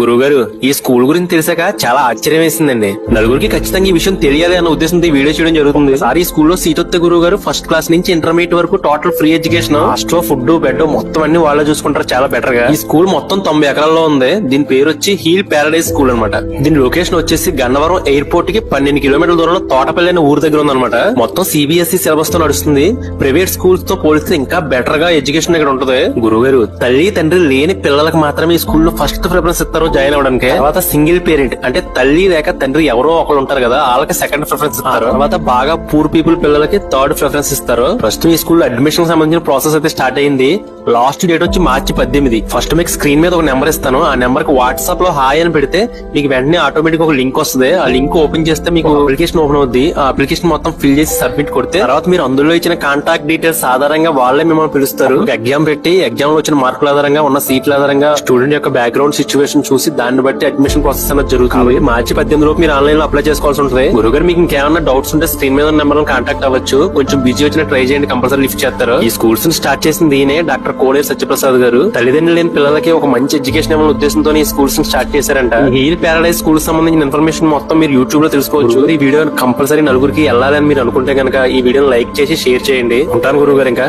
గురువుగారు ఈ స్కూల్ గురించి తెలిసాక చాలా ఆశ్చర్యం వేసిందండి నలుగురికి ఖచ్చితంగా ఈ విషయం తెలియాలి అన్న ఉద్దేశంతో ఈ వీడియో చేయడం జరుగుతుంది. సార్ ఈ స్కూల్లో సీతొత్త గురువు గారు ఫస్ట్ క్లాస్ నుంచి ఇంటర్మీడియట్ వరకు total free education hostel food bed మొత్తం అన్ని వాళ్ళే చూసుకుంటారు. చాలా బెటర్గా. ఈ స్కూల్ మొత్తం తొంభై ఎకరాల్లో ఉంది. దీని పేరు వచ్చి హీల్ ప్యారడైజ్ స్కూల్ అన్నమాట. దీని లొకేషన్ వచ్చేసి గన్నవరం ఎయిర్పోర్ట్కి పన్నెండు కిలోమీటర్ల దూరంలో తోటపల్లి అనే ఊరు దగ్గర ఉందన్నమాట. మొత్తం సిబిఎస్ఈ సిలబస్తో నడుస్తుంది. ప్రైవేట్ స్కూల్స్తో పోలిస్తే ఇంకా బెటర్గా ఎడ్యుకేషన్ ఇక్కడ ఉంటుంది. గురువుగారు తల్లి తండ్రి లేని పిల్లలకు మాత్రమే ఈ స్కూల్లో ఫస్ట్ ప్రిఫరెన్స్ ఇస్తారు జాయిన్ అవడానికి తర్వాత సింగిల్ పేరెంట్ అంటే తల్లి లేక తండ్రి ఎవరో ఒకరు ఉంటారు కదా వాళ్ళకి సెకండ్ ప్రిఫరెన్స్ ఇస్తారు. తర్వాత బాగా పూర్ పీపుల్ పిల్లలకి థర్డ్ ప్రిఫరెన్స్ ఇస్తారు. ప్రస్తుతం ఈ స్కూల్ అడ్మిషన్ సంబంధించిన ప్రాసెస్ అయితే స్టార్ట్ అయింది. లాస్ట్ డేట్ వచ్చి మార్చి పద్దెనిమిది. ఫస్ట్ మీకు స్క్రీన్ మీద ఒక నెంబర్ ఇస్తాను. ఆ నెంబర్కి వాట్సాప్లో హాయ్ అని పెడితే మీకు వెంటనే ఆటోమేటిక్ ఒక లింక్ వస్తుంది. ఆ లింక్ ఓపెన్ చేస్తే మీకు అప్లికేషన్ ఓపెన్ అవుద్ది. ఆ అప్లికేషన్ మొత్తం ఫిల్ చేసి సబ్మిట్ కొడితే తర్వాత మీరు అందులో ఇచ్చిన కాంటాక్ట్ డీటెయిల్స్ ఆధారంగా వాళ్ళే మిమ్మల్ని పిలుస్తారు. ఎగ్జామ్ పెట్టి ఎగ్జామ్లో వచ్చిన మార్కుల ఆధారంగా ఉన్న సీట్ల ఆధారంగా స్టూడెంట్ యొక్క బ్యాక్గ్రౌండ్ సిచ్యువేషన్ చూసి దాన్ని బట్టి అడ్మిషన్ ప్రాసెస్ అనేది జరుగుతుంది. మార్చి పద్దెనిమిది లోపు మీరు ఆన్లైన్లో అప్లై చేసుకోవాల్సి ఉంటుంది. గురుగారు మీకు ఇంకేమన్నా డౌట్స్ ఉంటే స్క్రీన్ మీద నెంబర్ కాంటాక్ట్ అవ్వచ్చు. కొంచెం బిజీ వచ్చిన ట్రై చేయండి కంపల్సరీ లిఫ్ట్ చేస్తారు. ఈ స్కూల్స్ని స్టార్ట్ చేసింది ఈయనే డాక్టర్ కోడేరు సత్యప్రసాద్ గారు. తల్లిదండ్రులు లేని పిల్లలకి ఒక మంచి ఎడ్యుకేషన్ ఇవ్వాలనే ఉద్దేశంతో ఈ స్కూల్స్ని స్టార్ట్ చేశారంట. ఈ హీల్ ప్యారడైజ్ స్కూల్ సంబంధించిన ఇన్ఫర్మేషన్ మొత్తం మీరు యూట్యూబ్లో తెలుసుకోవచ్చు. ఈ వీడియో కంపల్సరీ నలుగురికి వెళ్ళాలని మీరు అనుకుంటే కనుక ఈ వీడియోని లైక్ చేసి షేర్ చేయండి. ఉంటాను గురువు గారు ఇంకా.